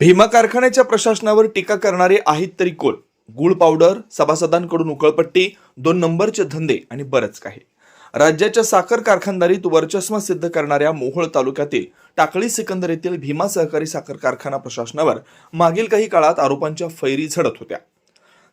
भीमा कारखान्याच्या प्रशासनावर टीका करणारे आहेत तरी कोण? गुळ पावडर सभासदांकडून उकळपट्टी दोन नंबरचे धंदे आणि बरंच काही. राज्याच्या साखर कारखानदारीत वर्चस्व सिद्ध करणाऱ्या मोहोळ तालुक्यातील टाकळी सिकंदर येथील भीमा सहकारी साखर कारखाना प्रशासनावर मागील काही काळात आरोपांच्या फैरी झडत होत्या.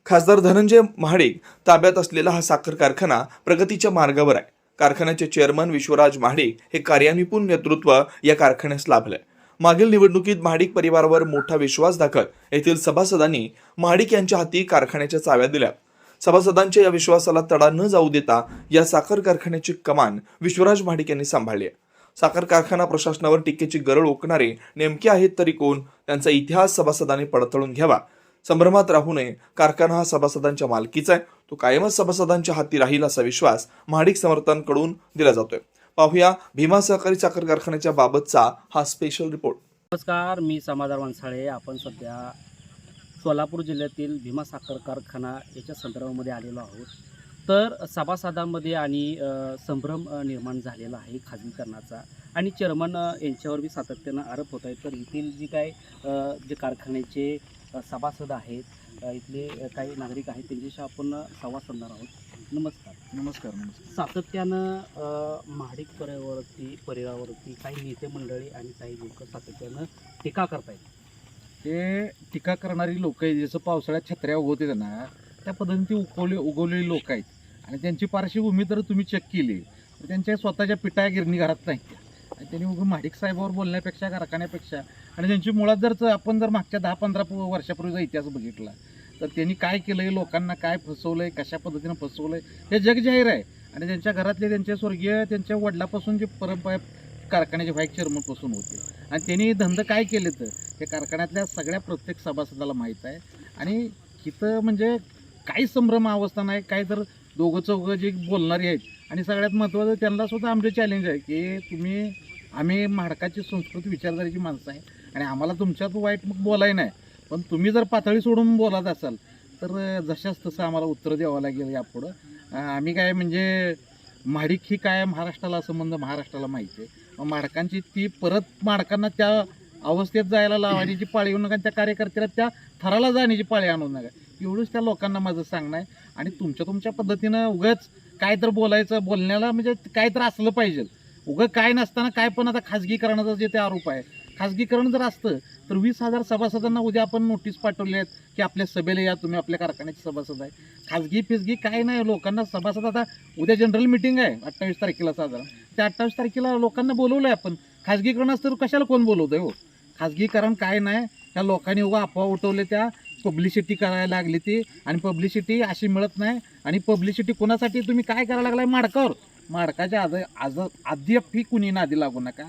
खासदार धनंजय महाडिक ताब्यात असलेला हा साखर कारखाना प्रगतीच्या मार्गावर आहे. कारखान्याचे चेअरमन विश्वराज महाडिक हे कार्यानिपुण नेतृत्व या कारखान्यास लाभलंय. मागील निवडणुकीत महाडिक परिवारावर मोठा विश्वास दाखल. येथील सभासदांनी महाडिक यांच्या हाती कारखान्याच्या चाव्या दिल्या. सभासदांच्या या विश्वासाला तडा न जाऊ देता या साखर कारखान्याची कमान विश्वराज महाडिक यांनी सांभाळली आहे. साखर कारखाना प्रशासनावर टीकेची गरळ ओकणारे नेमके आहेत तरी कोण? त्यांचा इतिहास सभासदांनी पडतळून घ्यावा. संभ्रमात राहू नये. कारखाना हा सभासदांच्या मालकीचा आहे. तो कायमच सभासदांच्या हाती राहील असा विश्वास महाडिक समर्थांकडून दिला जातोय. पाहूया भीमा सहकारी साखर कारखान्याच्या बाबतचा हा स्पेशल रिपोर्ट नमस्कार मी समाधान वंसाळे आपण सध्या सोलापूर जिल्ह्यातील भीमा साखर कारखाना याच्या संदर्भामध्ये आलेलो आहोत. तर सभासदांमध्ये आणि संभ्रम निर्माण झालेला आहे खाजगीकरणाचा आणि चेअरमन यांच्यावर बी सातत्यानं आरोप होत आहेत. तर येथील जी काय जे कारखान्याचे सभासद आहेत इथले काही नागरिक आहेत त्यांच्याशी आपण संवाद साधणार आहोत. नमस्कार. नमस्कार नमस्कार. सातत्यानं अ, महाडिक परिवारावरती परिवारावरती काही नेते मंडळी आणि काही लोक सातत्यानं टीका करतायत. ते टीका करणारी लोक आहेत जसं पावसाळ्यात छत्र्या उगवते ना त्या पद्धतीने ती उगवले उगवलेली लोक आहेत. आणि त्यांची पार्श्वभूमी तर तुम्ही चेक केली. तर त्यांच्या स्वतःच्या पिटाया गिरणी घरात नाही आणि त्यांनी उगं महाडिक साहेबावर बोलण्यापेक्षा कारखान्यापेक्षा आणि त्यांची मुळात जर च- आपण जर मागच्या दहा पंधरा वर्षापूर्वीचा इतिहास बघितला तर त्यांनी काय केलंय लोकांना काय फसवलंय कशा पद्धतीनं फसवलंय हे जग जाहीर आहे. आणि त्यांच्या घरातले त्यांच्या स्वर्गीय त्यांच्या वडिलापासून जे परंपरा कारखान्याचे व्हाईस चेअरमनपासून होते. आणि त्यांनी धंदे काय केले तर हे कारखान्यातल्या सगळ्या प्रत्येक सभासदाला माहीत आहे. आणि इथं म्हणजे काही संभ्रम अवस्था नाही काय तर दोघं चौघं जे बोलणारी आहेत. आणि सगळ्यात महत्त्वाचं त्यांना सुद्धा आमचं चॅलेंज आहे की तुम्ही आम्ही महाडकाची संस्कृती विचारधारीची माणसं आहे. आणि आम्हाला तुमच्यात वाईट मग बोलाय नाही. पण तुम्ही जर पातळी सोडून बोलत असाल तर जशाच तसं आम्हाला उत्तर द्यावं लागेल यापुढं आम्ही काय म्हणजे माडिक ही काय महाराष्ट्राला संबंध महाराष्ट्राला माहिती आहे. मग माडकांची ती परत माडकांना त्या अवस्थेत जायला लावण्याची पाळी येऊ नका त्या कार्यकर्त्याला त्या थराला जाण्याची पाळी आणू नका. एवढंच त्या लोकांना माझं सांगणं आहे. आणि तुमच्या तुमच्या पद्धतीनं उगाच काय तर बोलायचं बोलण्याला म्हणजे काय तर असलं पाहिजे. उगं काय नसताना काय पण आता खाजगीकरणाचा जे ते आरोप आहे. खाजगीकरण जर असतं तर वीस हजार सभासदांना उद्या आपण नोटीस पाठवली आहेत की आपल्या सभेला या तुम्ही आपल्या कारखान्याचे सभासद आहे. खाजगी फिजगी काय नाही लोकांना सभासद आता उद्या जनरल मिटिंग आहे अठ्ठावीस तारखेला साधारण. त्या अठ्ठावीस तारखेला लोकांना बोलवलं आहे आपण. खाजगीकरण असतं तर कशाला कोण बोलवतंय हो? खाजगीकरण काय नाही त्या लोकांनी उगा अफवा उठवले त्या पब्लिसिटी करायला लागली ती. आणि पब्लिसिटी अशी मिळत नाही. आणि पब्लिसिटी कोणासाठी? तुम्ही काय करायला लागलाय? माडकावर माडकाच्या आज आज अद्याप कुणी नादी लागू नका.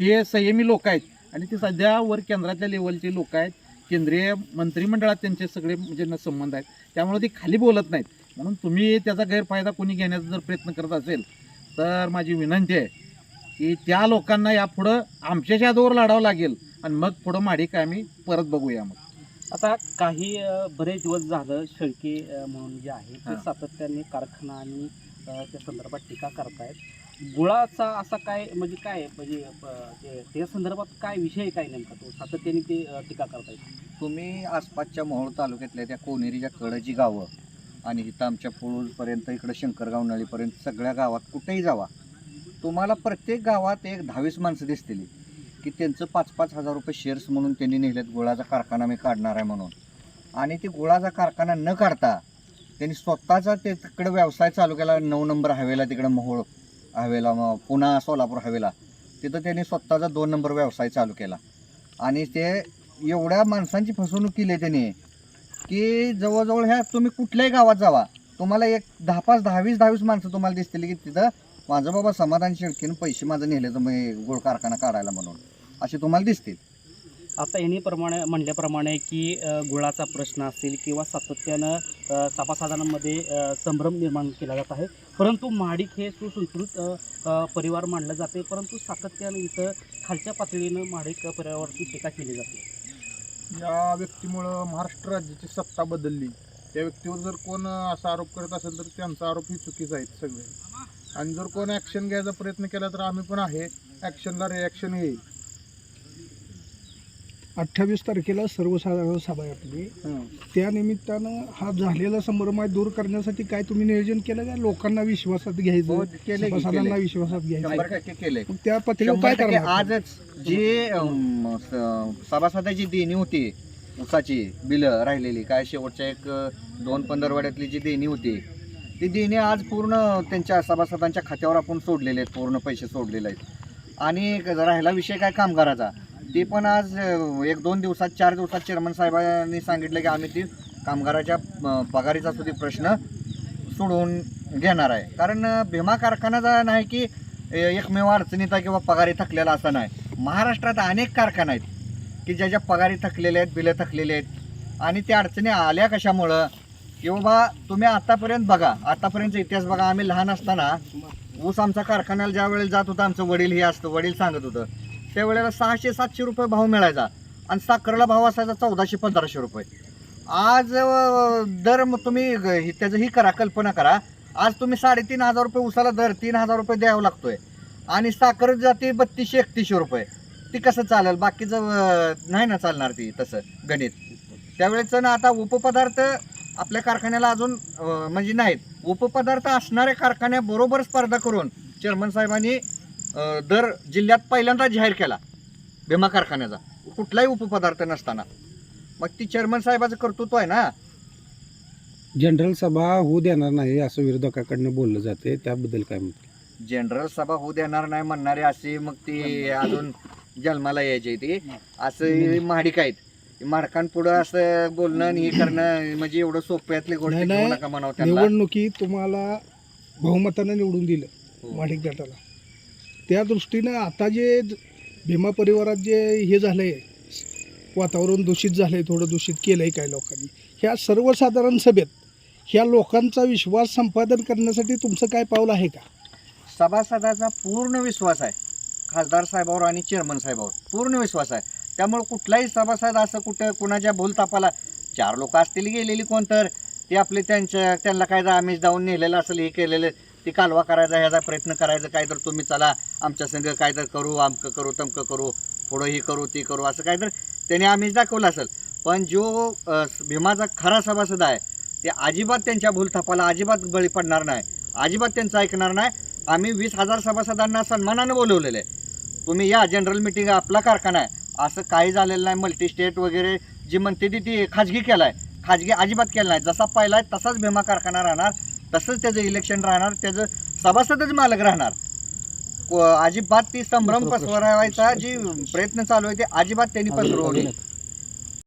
ते संयमी लोक आहेत. आणि ते सध्या वर केंद्रातल्या लेवलचे लोक आहेत. केंद्रीय मंत्रिमंडळात त्यांचे सगळे म्हणजे संबंध आहेत. त्यामुळे ते खाली बोलत नाहीत. म्हणून तुम्ही त्याचा गैरफायदा कोणी घेण्याचा जर प्रयत्न करत असेल तर माझी विनंती आहे की त्या लोकांना यापुढं आमच्या जादूवर लढावं लागेल. आणि मग पुढं माडिक आम्ही परत बघूया मग. आता काही बरेच दिवस झालं शेळके म्हणून जे आहे ते. सातत्याने कारखाना आणि त्या संदर्भात टीका करतायत. गुळाचा असा काय म्हणजे काय म्हणजे अ, ते- त्या संदर्भात काय विषय काय नेमका तो? सातत्याने ते अ, टीका करतायत तुम्ही आसपासच्या मोहोळ तालुक्यातल्या त्या कोनेरीच्या कडची गावं आणि इथं आमच्या पुळूजपर्यंत इकडं शंकरगाव नळीपर्यंत सगळ्या गावात कुठेही जावा. तुम्हाला प्रत्येक गावात एक दहावीस माणसं दिसतील की त्यांचं पाच पाच हजार रुपये शेअर्स म्हणून त्यांनी नेलेत गुळाचा कारखाना मी काढणार आहे म्हणून. आणि ते गुळाचा कारखाना न काढता त्यांनी स्वतःचा ते तिकडं व्यवसाय चालू केला नऊ नंबर हायवेला तिकडं मोहोळ. हवेला मग पुणा सोलापूर हवेला तिथं त्यांनी स्वतःचा दोन नंबर व्यवसाय चालू केला. आणि ते एवढ्या माणसांची फसवणूक केली आहे त्यांनी की जवळजवळ ह्या तुम्ही कुठल्याही गावात जावा तुम्हाला एक दहा पाच दहावीस दहावीस माणसं तुम्हाला दिसतील की तिथं माझं बाबा समाधान शेळकीनं पैसे माझं नेले तर मी गोळ कारखाना काढायला म्हणून असे तुम्हाला दिसतील. आता यांनी प्रमाणे म्हणल्याप्रमाणे की गुळाचा प्रश्न असेल किंवा सातत्यानं सभासदांमध्ये संभ्रम निर्माण केला जात आहे. परंतु महाडिक हे सुसंस्कृत परिवार मानलं जाते. परंतु सातत्यानं इथं खालच्या पातळीनं महाडिक परिवारावरती टीका केली जाते. या व्यक्तीमुळं महाराष्ट्र राज्याची सत्ता बदलली. त्या व्यक्तीवर जर कोण असा आरोप करत असेल तर त्यांचा आरोप ही चुकीचा आहेत सगळे. आणि जर कोण ॲक्शन घ्यायचा प्रयत्न केला तर आम्ही पण आहे. ॲक्शनला रिॲक्शन येईल. अठ्ठावीस तारखेला सर्वसाधारण सभा आहे आपली. त्या निमित्तानं हा झालेला संभ्रम आहे दूर करण्यासाठी काय तुम्ही नियोजन केलं का? लोकांना विश्वासात हो, घ्यायचं सभासदांना केलंय. विश्वासात घ्यायचं. त्या शंभर काय करणार? आजच जी सभासदाची देणी होती उसाची बिलं राहिलेली काय शेवटच्या एक दोन पंधरवाड्यातली जी देणी होती ती देणी आज पूर्ण त्यांच्या सभासदांच्या खात्यावर आपण सोडलेले आहेत पूर्ण पैसे सोडलेले आहेत. आणि राहिला विषय काय कामगाराचा? ते पण आज एक दोन दिवसात चार दिवसात चेअरमन साहेबांनी सांगितलं की आम्ही ती कामगाराच्या पगारीचा सुद्धा प्रश्न सोडवून घेणार आहे. कारण भीमा कारखानाचा नाही की एकमेव अडचणीत आहे किंवा पगारी थकलेला असा नाही. महाराष्ट्रात अनेक कारखाने आहेत की ज्याच्या पगारी थकलेले आहेत बिलं थकलेले आहेत आणि त्या अडचणी आल्या कशामुळं? की बाबा तुम्ही आतापर्यंत बघा आतापर्यंतचा इतिहास बघा. आम्ही लहान असताना ऊस आमचा कारखान्याला ज्या वेळेला जात होता आमचं वडील हे असतं वडील सांगत होतं त्यावेळेला सहाशे सातशे रुपये भाव मिळायचा. आणि साखरेला भाव असायचा चौदाशे पंधराशे रुपये. आज दर मग तुम्ही ग- ही- त्याचं ही करा कल्पना करा. आज तुम्ही साडेतीन हजार रुपये उसाला दर तीन हजार रुपये द्यावं लागतोय. आणि साखर जाते बत्तीसशे एकतीसशे रुपये. ती कसं चालेल? बाकीचं नाही ना चालणार ती तसं गणित. त्यावेळेच ना आता उपपदार्थ आपल्या कारखान्याला अजून म्हणजे नाहीत. उपपदार्थ असणाऱ्या कारखान्याबरोबर स्पर्धा करून चेअरमन साहेबांनी दर जिल्ह्यात पहिल्यांदा जाहीर केला भीमा कारखान्याचा. कुठलाही उपपदार्थ नसताना. मग ती चेअरमन साहेबाचं कर्तृत्व आहे ना? जनरल सभा होऊ देणार नाही असं विरोधकाकडनं बोललं जाते त्याबद्दल काय म्हणते जनरल सभा होऊ देणार नाही म्हणणारे असे मग ती अजून जन्माला यायचे ती. असं माडिक आहेत. माडकांपुढं असं बोलणं आणि हे करणं म्हणजे एवढं सोप्यातली गोष्ट निवडणुकीत तुम्हाला बहुमतानं निवडून दिलं हो. माडिक गटाला. त्या दृष्टीनं आता जे भीमा परिवारात जे हे झालं आहे वातावरण दूषित झालं आहे थोडं दूषित केलं आहे काही लोकांनी ह्या सर्वसाधारण सभेत ह्या लोकांचा विश्वास संपादन करण्यासाठी तुमचं काय पाऊल आहे का? सभासदाचा पूर्ण विश्वास आहे. खासदार साहेबावर आणि चेअरमन साहेबावर पूर्ण विश्वास आहे. त्यामुळे कुठलाही सभासद असं कुठं कुणाच्या भूलतापाला चार लोक असतील गेलेली कोण तर ते आपले त्यांच्या त्यांना काय आमिष जाऊन नेलेलं असेल हे केलेलं ते कालवा करायचा ह्याचा प्रयत्न करायचा काय तर तुम्ही चला आमच्या संघ काय तर करू आमकं करू तमकं करू पुढं ही करू ती करू असं काय तर त्याने आम्हीच दाखवलं असेल. पण जो भीमाचा खरा सभासद आहे ते अजिबात त्यांच्या भूलथापाला अजिबात बळी पडणार नाही. अजिबात त्यांचं ऐकणार नाही. आम्ही वीस हजार सभासदांना सन्मानानं बोलवलेलं आहे. तुम्ही या जनरल मिटिंग आपला कारखाना आहे. असं काही झालेलं नाही. मल्टी स्टेट वगैरे जी म्हणते ती ती खाजगी केला आहे खाजगी अजिबात केला नाही. जसा पहिला आहे तसाच भीमा कारखाना राहणार. तसंच त्याचं इलेक्शन राहणार. त्याचं सभासदच मालक राहणार. अजिबात ती संभ्रम पसरवायचा जी प्रयत्न चालू आहे ते अजिबात त्यांनी पसरवले